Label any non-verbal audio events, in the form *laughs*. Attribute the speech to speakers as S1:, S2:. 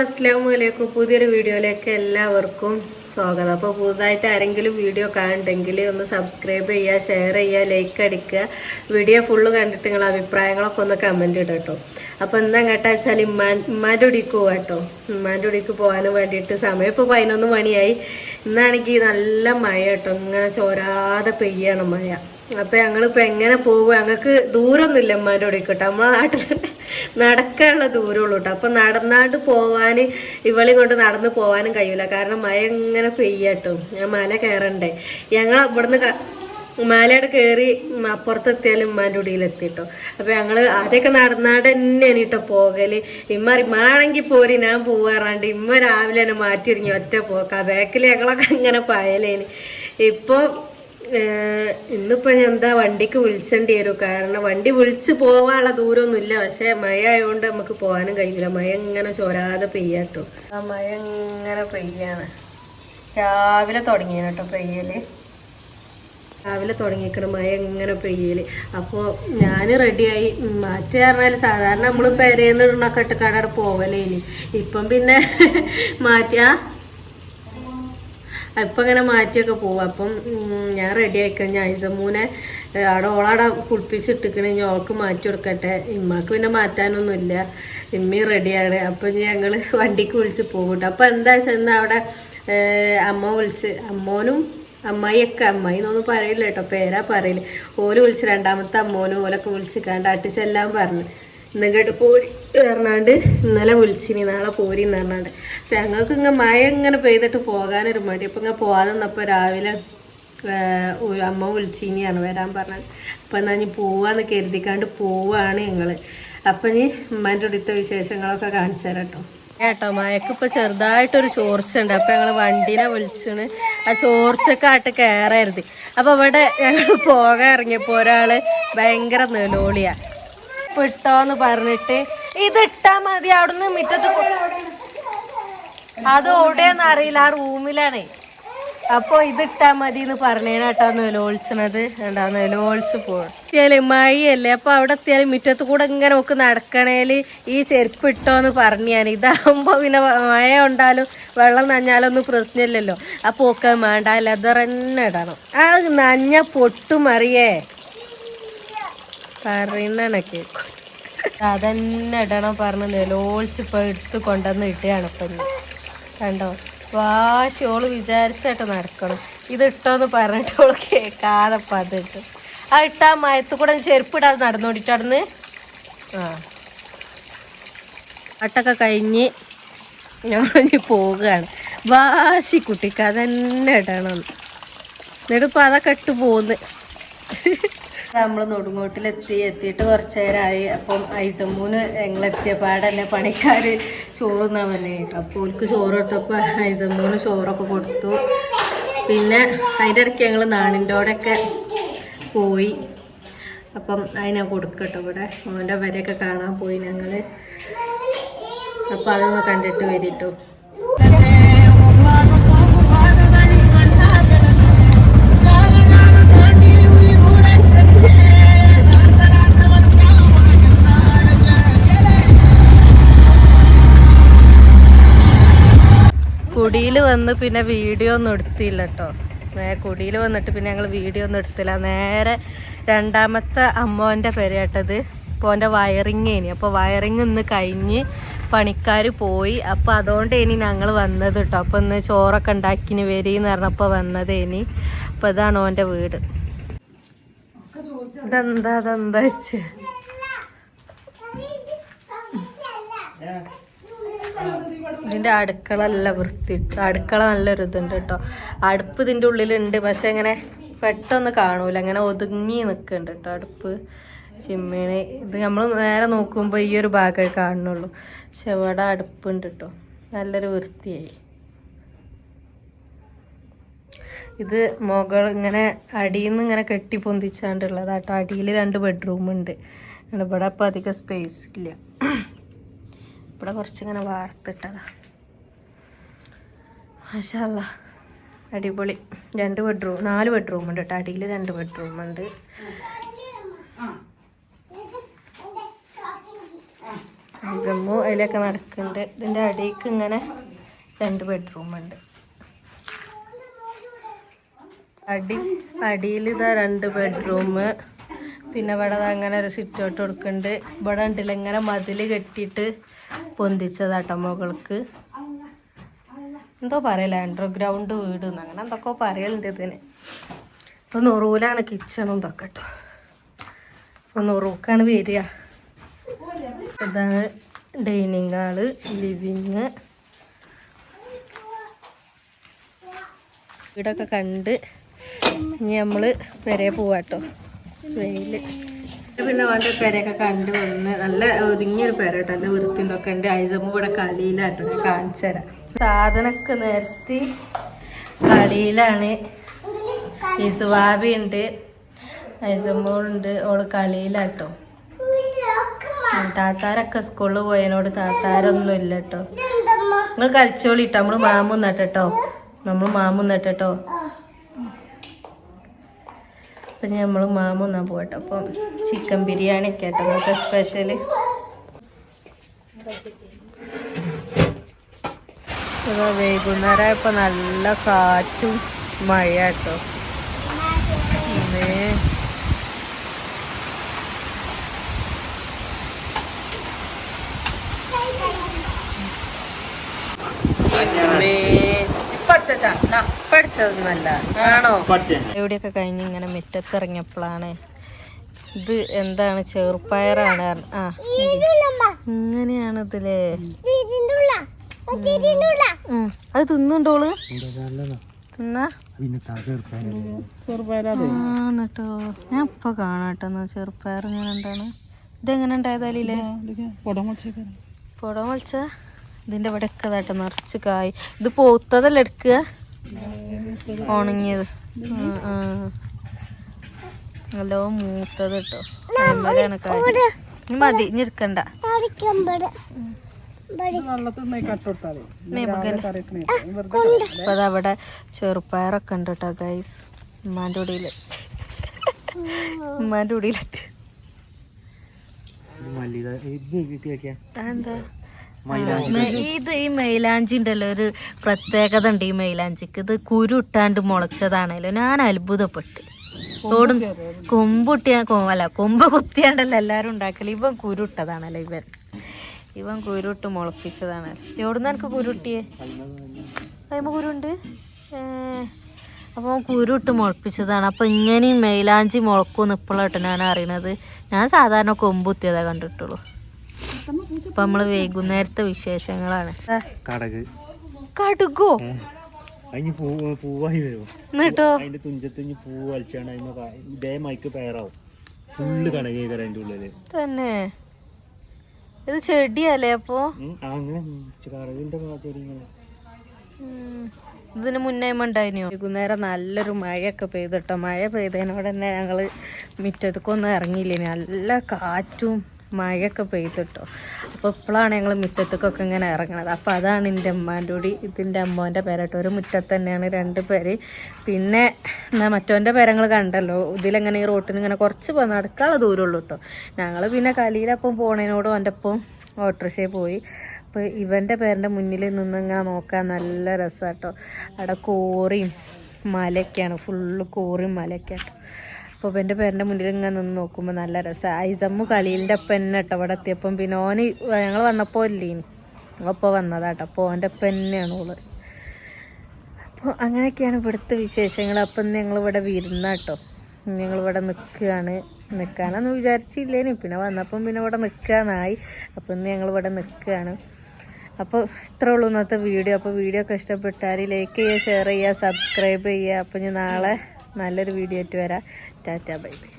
S1: അസ്സാം വലൈക്കും പുതിയൊരു വീഡിയോയിലേക്ക് എല്ലാവർക്കും സ്വാഗതം. അപ്പോൾ പുതുതായിട്ട് ആരെങ്കിലും വീഡിയോ കാണുന്നുണ്ടെങ്കിൽ ഒന്ന് സബ്സ്ക്രൈബ് ചെയ്യുക ഷെയർ ചെയ്യുക ലൈക്ക് അടിക്കുക. വീഡിയോ ഫുള്ള് കണ്ടിട്ട് നിങ്ങളുടെ അഭിപ്രായങ്ങളൊക്കെ ഒന്ന് കമന്റ് ഇടുക കേട്ടോ അപ്പോൾ എന്താ കേട്ടാ വെച്ചാൽ ഇമ്മാൻ ഇമ്മാന്റെ ഉടിക്ക് പോവാം കേട്ടോ ഇമ്മാന്റെ ഉടിക്ക് പോകാനും വേണ്ടിയിട്ട് സമയം ഇപ്പോൾ പതിനൊന്ന് മണിയായി. ഇന്നാണെങ്കിൽ നല്ല മഴ കേട്ടോ ഇങ്ങനെ ചോരാതെ പെയ്യാണ് മഴ. അപ്പൊ ഞങ്ങളിപ്പോ എങ്ങനെ പോകും ഞങ്ങൾക്ക് ദൂരമൊന്നുമില്ല ഇല്ല കൂടെ കേട്ടോ നമ്മളെ നാട്ടിൽ നടക്കാനുള്ള ദൂരമുള്ളൂ കേട്ടോ. അപ്പൊ നടന്നാണ്ട് പോവാന് ഇവളി കൊണ്ട് നടന്നു പോവാനും കഴിയൂല. കാരണം മഴ എങ്ങനെ പെയ്യാട്ടോ ഞാൻ മല കയറണ്ടേ. ഞങ്ങൾ ഇവിടുന്ന് ക- മലയുടെ കയറി അപ്പുറത്തെത്തിയാലും ഉമ്മാന്റെ ഉടിയിലെത്തിട്ടോ അപ്പൊ ഞങ്ങൾ ആദ്യമൊക്കെ നടന്നാട് തന്നെയാണ് കേട്ടോ പോകൽ. ഇമ്മ ഇമ്മാണെങ്കിൽ പോരി ഞാൻ പോവാറാണ്ട് ഇമ്മ രാവിലെ തന്നെ മാറ്റി ഒരുങ്ങി ഒറ്റ പോക്കാ. ബാക്കിൽ ഞങ്ങളൊക്കെ ഇങ്ങനെ പായലേന്. ഇപ്പൊ ഇന്നിപ്പോ ഞാൻ എന്താ വണ്ടിക്ക് വിളിച്ചേണ്ടി വരും? കാരണം വണ്ടി വിളിച്ച് പോവാനുള്ള ദൂരമൊന്നും ഇല്ല പക്ഷെ മഴ ആയതുകൊണ്ട് നമുക്ക് പോകാനും കഴിയില്ല. മഴ ഇങ്ങനെ ചോരാതെ പെയ്യാട്ടോ. ആ മഴ ഇങ്ങനെ പെയ്യാണ്. രാവിലെ തുടങ്ങിയ കേട്ടോ പെയ്യൽ. രാവിലെ തുടങ്ങിയിരിക്കണം മഴ ഇങ്ങനെ പെയ്യൽ. അപ്പോൾ ഞാൻ റെഡിയായി. മാറ്റി പറഞ്ഞാൽ സാധാരണ നമ്മൾ പെരേന്ന് ഇടണൊക്കെ ഇട്ട് പോവലേ ഇനി ഇപ്പം പിന്നെ *laughs* മാറ്റി ആ ഇപ്പം ഇങ്ങനെ മാറ്റിയൊക്കെ പോവും. അപ്പം ഞാൻ റെഡി ആയിക്കഴിഞ്ഞാൽ ഐസമ്മൂനെ ഏ, അവിടെ ഓളവിടെ കുളിപ്പിച്ചിട്ടിക്കണ ഇനി ഓൾക്ക് മാറ്റി കൊടുക്കട്ടെ. ഇമ്മക്ക് പിന്നെ മാറ്റാനൊന്നുമില്ല. ഇമ്മയും റെഡിയാണ് അപ്പം ഞങ്ങൾ *laughs* വണ്ടിക്ക് വിളിച്ച് പോകും ട്ടോ. അപ്പം എന്താ ചെന്ന് അവിടെ അമ്മ വിളിച്ച് അമ്മോനും അമ്മായിയൊക്കെ അമ്മായി എന്നൊന്നും പറയില്ല കേട്ടോ. പേരാ പറയില്ല. ഓൽ വിളിച്ച് രണ്ടാമത്തെ അമ്മോനും ഓലൊക്കെ വിളിച്ച് കണ്ട് അട്ടിച്ചെല്ലാം പറഞ്ഞു. ഇന്നിങ്ങോട്ട് പോരി പറഞ്ഞാണ്ട് ഇന്നലെ വിളിച്ചിനി നാളെ പോരി എന്ന് പറഞ്ഞാണ്ട്. അപ്പം ഞങ്ങൾക്ക് ഇങ്ങനെ മഴ ഇങ്ങനെ പെയ്തിട്ട് പോകാനൊരു മടി. അപ്പം ഇങ്ങനെ പോകാതെ നിന്നപ്പോൾ രാവിലെ അമ്മ വിളിച്ചിനിയാണ് വരാൻ പറഞ്ഞത് അപ്പം എന്നാ ഇനി പോവാന്ന് കരുതിക്കാണ്ട് പോവാണ് ഞങ്ങൾ അപ്പം ഇനി ഉമ്മാന്റെ അടുത്ത വിശേഷങ്ങളൊക്കെ കാണിച്ചു തരാം കേട്ടോ കേട്ടോ മയക്ക് ചെറുതായിട്ടൊരു ചോർച്ച ഉണ്ട് അപ്പൊ വണ്ടീനെ വിളിച്ചാണ്. ആ ചോർച്ചക്കാട്ട് കയറരുത് അപ്പൊ ഇവിടെ ഞങ്ങൾ പോകാൻ ഇറങ്ങിയപ്പോ ഒരാൾ ഭയങ്കര നെലോളിയാ. ഇപ്പൊ പറഞ്ഞിട്ട് ഇത് ഇട്ടാ മതി അവിടുന്ന് മുറ്റത്ത് അത് എവിടെയെന്ന് അറിയില്ല ആ റൂമിലാണ്. അപ്പൊ ഇത് ഇട്ടാ മതി എന്ന് പറഞ്ഞേനാട്ടോ നെലോളിച്ചണത്. എന്താ നെലോളിച്ച് പോയാൽ മഴയല്ലേ അപ്പൊ അവിടെ എത്തിയാലും മുറ്റത്ത് കൂടെ ഇങ്ങനെ നോക്ക് നടക്കണേൽ ഈ ചെരുപ്പ് ഇട്ടോന്ന് പറഞ്ഞു ഞാൻ ഇതാകുമ്പോ പിന്നെ മഴ ഉണ്ടാലും വെള്ളം നഞ്ഞാലൊന്നും പ്രശ്നമില്ലല്ലോ. അപ്പൊ ഒക്കെ വേണ്ട ലെതർ തന്നെ ഇടണം. ആ നഞ്ഞ പൊട്ടുമറിയേ. പറയുന്നനെ കേക്കും അതന്നെ ഇടണം പറഞ്ഞ് നിലോളിച്ച് ഇപ്പൊ എടുത്ത് കൊണ്ടുവന്ന് ഇടുകയാണ് ഇപ്പൊ കണ്ടോ? വാശി ഓൾ വിചാരിച്ചായിട്ട് നടക്കണം. ഇത് ഇട്ടോന്ന് പറഞ്ഞിട്ട് ഓൾ കേൾക്കാതെ പതിട്ട് ആ ഇട്ടാ മയത്ത് കൂടെ ചെരുപ്പിടാതെ നടന്നോണ്ടിട്ട് അവിടുന്ന്? ആ. പാട്ടൊക്കെ കഴിഞ്ഞ് ഞങ്ങളിനി പോവുകയാണ്. വാശി കുട്ടിക്ക് അതന്നെ ഇടണം. എന്നിട്ടിപ്പോ അതൊക്കെ ഇട്ട് പോന്ന്. നമ്മൾ നെടുങ്ങോട്ടിലെത്തി എത്തിയിട്ട് കുറച്ച് നേരമായി അപ്പം ഐസമ്മൂന് ഞങ്ങളെത്തിയ പാടന്നെ പണിക്കാർ ചോറ് തന്നാൽ പറഞ്ഞു കേട്ടോ അപ്പോൾ ഓൾക്ക് ചോറ് കൊടുത്തപ്പോൾ ചോറൊക്കെ കൊടുത്തു. പിന്നെ അതിന്റെ ഇടയ്ക്ക് ഞങ്ങൾ നാണിന്റോടൊക്കെ പോയി. അപ്പം അതിനെ കൊടുക്കട്ടോ ഇവിടെ. മോന്റെ വരെയൊക്കെ കാണാൻ പോയി ഞങ്ങൾ അപ്പം അതൊന്ന് കണ്ടിട്ട് വരിട്ടോ. കുടിയിൽ വന്ന് പിന്നെ വീഡിയോ ഒന്നും എടുത്തില്ല കേട്ടോ കുടിയിൽ വന്നിട്ട് പിന്നെ ഞങ്ങൾ വീഡിയോ ഒന്നും എടുത്തില്ല. നേരെ രണ്ടാമത്തെ അമ്മോന്റെ പെരയാട്ടത്. ഇപ്പോൾ എന്റെ വയറിങ് ഇനി അപ്പോൾ വയറിങ് ഇന്ന് കഴിഞ്ഞ് പണിക്കാർ പോയി. അപ്പോൾ അതുകൊണ്ട് ഇനി ഞങ്ങൾ വന്നത് കേട്ടോ അപ്പോൾ ഇന്ന് ചോറൊക്കെ ഉണ്ടാക്കിന് വരീന്ന് പറഞ്ഞപ്പോൾ വന്നത് ഇനി. അപ്പോൾ ഇതാണ് ഓന്റെ വീട്. ഇതെന്താ അതെന്താ വെച്ച്? ഇതിന്റെ അടുക്കള നല്ല വൃത്തി അടുക്കള നല്ലൊരു ഇതുണ്ട് കേട്ടോ. അടുപ്പ് ഇതിന്റെ ഉള്ളിലുണ്ട്. പക്ഷെ ഇങ്ങനെ പെട്ടെന്ന് കാണൂല. അങ്ങനെ ഒതുങ്ങി നിൽക്കുന്നുണ്ട് കേട്ടോ അടുപ്പ് ചിമ്മിണി. ഇത് നമ്മൾ നേരെ നോക്കുമ്പോൾ ഈ ഒരു ഭാഗമേ കാണുന്നുള്ളൂ. പക്ഷെ ഇവിടെ അടുപ്പുണ്ട് കേട്ടോ. നല്ലൊരു വൃത്തിയായി. ഇത് മുകൾ ഇങ്ങനെ അടിയിൽ നിന്ന് ഇങ്ങനെ കെട്ടി പൊന്തിച്ചാണ്ടുള്ളതാട്ടോ അടിയിൽ രണ്ട് ബെഡ്റൂം ഉണ്ട് ഇവിടെ അപ്പൊ അധികം സ്പേസ് ഇല്ല. ഇവിടെ കുറച്ചിങ്ങനെ വാർത്തിട്ടതാ. മാഷല്ല അടിപൊളി. രണ്ട് ബെഡ്റൂം നാല് ബെഡ്റൂം ഉണ്ട് കേട്ടോ അടിയിൽ രണ്ട് ബെഡ്റൂം ഉണ്ട്. ജമ്മു അതിലൊക്കെ നടക്കുന്നുണ്ട്. ഇതിന്റെ അടിക്ക് ഇങ്ങനെ രണ്ട് ബെഡ്റൂം ഉണ്ട്. അടി അടിയിൽ ഇതാ രണ്ട് ബെഡ്റൂം പിന്നെ ഇവിടെ അങ്ങനെ ഒരു സിറ്റ് ഔട്ട് കൊടുക്കുന്നുണ്ട് ഇവിടെ ഉണ്ടല്ലോ ഇങ്ങനെ മതിൽ കെട്ടിയിട്ട് പൊന്തിച്ചതാട്ടോ മകൾക്ക്. എന്തോ പറയല അണ്ടർഗ്രൗണ്ട് വീട് അങ്ങനെ എന്തൊക്കെ പറയലുണ്ട് ഇതിന്. ഇപ്പൊ നുറൂലാണ് കിച്ചണും ഇതൊക്കെ കേട്ടോ ഇപ്പൊ നുറൂക്കാണ് വരിക. ഇതാണ് ഡൈനിങ് ഹാൾ ലിവിങ് വീടൊക്കെ കണ്ട് ഇനി നമ്മൾ പെരയെ പോവാട്ടോ. വെയിൽ പിന്നെ അവന്റെ പെരയൊക്കെ കണ്ടു വന്ന് നല്ല ഒതുങ്ങിയൊരു പെര കേട്ടോ നല്ല വൃത്തിന്തൊക്കെ ഉണ്ട്. ഐസമ്മ ഇവിടെ കളിയിലാട്ടോ. ഞാൻ കാണിച്ചു തരാം. സാധനമൊക്കെ നിരത്തി കളിയിലാണ്. ഈ സുവാബി ഉണ്ട്. ഐസമ്മോളുണ്ട് ഓൾ കളിയിലാട്ടോ. താത്താരൊക്കെ സ്കൂളിൽ പോയതിനോട് താത്താരൊന്നും ഇല്ല കേട്ടോ നിങ്ങൾ കളിച്ചോളിട്ടോ. നമ്മൾ മാമു നട്ടോ നമ്മൾ മാമു നട്ടോ അപ്പൊ നമ്മൾ മാമ ഒന്നാ പോകട്ടെ. അപ്പം ചിക്കൻ ബിരിയാണി ഒക്കെ ആട്ടോ. നമുക്ക് സ്പെഷ്യൽ ഇതാ വൈകുന്നേരം ഇപ്പൊ നല്ല കാറ്റും മഴ കേട്ടോ ആണോ? എവിടെയൊക്കെ കഴിഞ്ഞ് ഇങ്ങനെ മുറ്റത്തിറങ്ങിയപ്പോഴാണ് ഇത് എന്താണ് ചെറുപ്പയറാണ് ആ ഇങ്ങനെയാണ് ഇതിലേ. അത് തിന്നുണ്ടോൾ ട്ടോ ഞാൻ ഇപ്പൊ കാണാട്ടോ ചെറുപ്പയർ ഇങ്ങനെ എന്താണ്? ഇതെങ്ങനെ ഉണ്ടായതാലേ പുടമൊളിച്ച മുളച്ച ഇതിന്റെ ഇവിടെ ഒക്കെ ഇതാട്ടോ നിറച്ച് കായ്. ഇത് പോത്തതല്ല എടുക്കുക? ഉണങ്ങിയത്. നല്ലോ മൂത്തത് കേട്ടോ മതി ഇനി എടുക്കണ്ട. അതവിടെ ചെറുപ്പയറൊക്കെ ഉണ്ട് കേട്ടോ ഗൈസ് ഉമ്മാന്റെ ഉടിയിൽ ഉമ്മാന്റെ ഉടിയിലെത്തി എന്താ ഇത് ഈ മൈലാഞ്ചി ഉണ്ടല്ലോ ഒരു പ്രത്യേകത ഉണ്ട് ഈ മൈലാഞ്ചിക്ക്. ഇത് കുരു ഇട്ടാണ്ട് മുളച്ചതാണല്ലോ ഞാൻ അത്ഭുതപ്പെട്ട്. തോടും കൊമ്പുട്ടിയാ അല്ല കൊമ്പ് കുത്തിയാണ്ടല്ലോ എല്ലാരും ഉണ്ടാക്കൽ. ഇവൻ കുരു ഇട്ടതാണല്ലോ ഇവൻ. ഇവൻ കുരുട്ട് മുളപ്പിച്ചതാണ്. എവിടുന്ന് എനിക്ക് കുരുട്ടിയെ അതിമ കുരുണ്ട് അപ്പൊ അപ്പോൾ കുരുട്ട് മുളപ്പിച്ചതാണ്. അപ്പൊ ഇങ്ങനെയും മൈലാഞ്ചി മുളക്കുമെന്ന് ഇപ്പോഴാട്ടോ ഞാൻ അറിയണത്. ഞാൻ സാധാരണ കൊമ്പുത്തിയതാ കണ്ടിട്ടുള്ളൂ. അപ്പൊ നമ്മൾ വൈകുന്നേരത്തെ വിശേഷങ്ങളാണ്.
S2: കടക്.
S1: കടുകോ
S2: അതിന് പൂ പൂവായി വരും
S1: എന്നിട്ടോ?
S2: അതിന്റെ തുഞ്ചത്ത് ഇനി പൂ വലിച്ചാണ് ഇതേ മൈക്ക് പേറാവും. ഫുള്ള് കടക് കയറി അതിന്റെ ഉള്ളിൽ.
S1: തന്നെ. ഇത് ചെടിയല്ലേ അപ്പോ. ഇതിന് മുന്നേ ഉണ്ടായിനോ? വൈകുന്നേരം നല്ലൊരു മഴയൊക്കെ പെയ്തിട്ടോ? മഴ പെയ്തതിനോട് തന്നെ ഞങ്ങൾ മുറ്റത്തേക്കൊന്നും ഇറങ്ങിയില്ലേ? നല്ല കാറ്റും മഴയൊക്കെ പെയ്തിട്ടോ. അപ്പോൾ ഇപ്പോഴാണ് ഞങ്ങൾ മുറ്റത്തേക്കൊക്കെ ഇങ്ങനെ ഇറങ്ങണത്. അപ്പോൾ അതാണ് എന്റെ അമ്മാന്റെ കൂടി. ഇതിന്റെ അമ്മോന്റെ പേരട്ടോ. ഒരു മുറ്റത്ത് തന്നെയാണ് രണ്ട് പേര്. പിന്നെ എന്നാ മറ്റോന്റെ പേരങ്ങൾ കണ്ടല്ലോ. ഇതിലെങ്ങനെ ഈ റോട്ടിന് ഇങ്ങനെ കുറച്ച് നടക്കാനുള്ള ദൂരമുള്ളൂ കേട്ടോ ഞങ്ങൾ പിന്നെ കലിയിലപ്പം പോണതിനോട് എന്റെ ഒപ്പം ഓട്ടോറിക്ഷയിൽ പോയി. അപ്പോൾ ഇവന്റെ പേരന്റെ മുന്നിൽ നിന്നിങ്ങനെ നോക്കാൻ നല്ല രസമാട്ടോ അവിടെ കോറിയും മലയൊക്കെയാണ്. ഫുള്ള് കോറിയും മലയൊക്കെയാണ് അപ്പോൾ എന്റെ പേരന്റെ മുന്നിൽ ഇങ്ങനെ നിന്ന് നോക്കുമ്പോൾ നല്ല രസമാണ് ഐസമ്മു കളിയിലിന്റെ ഒപ്പം എന്നെ കേട്ടോ അവിടെ എത്തിയപ്പം പിന്നെ ഓന് ഞങ്ങൾ വന്നപ്പോൾ ഇല്ലേനി. അപ്പോൾ വന്നതാട്ടോ. അപ്പോൾ ഓന്റെ ഒപ്പം തന്നെയാണ് ഓൾ. അപ്പോൾ അങ്ങനെയൊക്കെയാണ് ഇവിടുത്തെ വിശേഷങ്ങൾ അപ്പം ഞങ്ങളിവിടെ വിരുന്നാട്ടോ. ഞങ്ങളിവിടെ നിൽക്കുകയാണ് നിൽക്കാനൊന്നും വിചാരിച്ചില്ലേനി. പിന്നെ വന്നപ്പം പിന്നെ ഇവിടെ നിൽക്കാനായി അപ്പം ഇന്ന് ഞങ്ങളിവിടെ നിൽക്കുകയാണ് അപ്പോൾ ഇത്രേ ഉള്ളൂ ഇന്നത്തെ വീഡിയോ. അപ്പോൾ വീഡിയോ ഒക്കെ ഇഷ്ടപ്പെട്ടാൽ ലൈക്ക് ചെയ്യുക ഷെയർ ചെയ്യുക സബ്സ്ക്രൈബ് ചെയ്യുക. അപ്പോൾ ഞാൻ നാളെ നല്ലൊരു വീഡിയോ ആയിട്ട് വരാം. Tata bye bye